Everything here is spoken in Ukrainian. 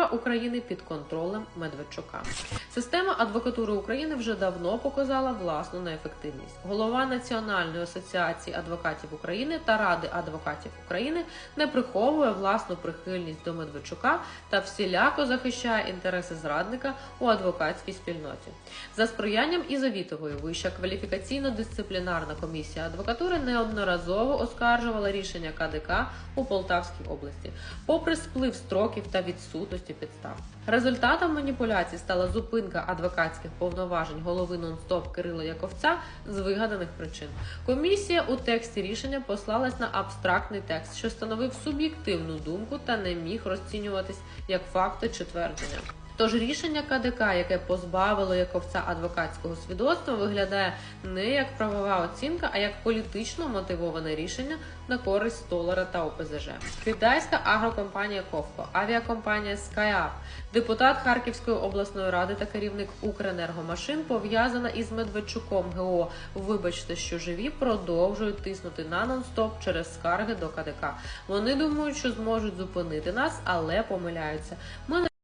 адвокатура України під контролем Медведчука. Система адвокатури України вже давно показала власну неефективність. Голова Національної асоціації адвокатів України та Ради адвокатів України не приховує власну прихильність до Медведчука та всіляко захищає інтереси зрадника у адвокатській спільноті. За сприянням Ізавітової Вища кваліфікаційно-дисциплінарна комісія адвокатури неодноразово оскаржувала рішення КДК у Полтавській області, попри сплив строків та відсутності підстав. Результатом маніпуляцій стала зупинка адвокатських повноважень голови нон-стоп Кирила Яковця з вигаданих причин. Комісія у тексті рішення послалась на абстрактний текст, що становив суб'єктивну думку та не міг розцінюватись як факти чи твердження. Тож рішення КДК, яке позбавило Яковця адвокатського свідоцтва, виглядає не як правова оцінка, а як політично мотивоване рішення на користь Столара та ОПЗЖ. Китайська агрокомпанія Ковко, авіакомпанія SkyUp, депутат Харківської обласної ради та керівник Укренергомашин пов'язана із Медведчуком ГО. Вибачте, що живі продовжують тиснути на нон-стоп через скарги до КДК. Вони думають, що зможуть зупинити нас, але помиляються. Ми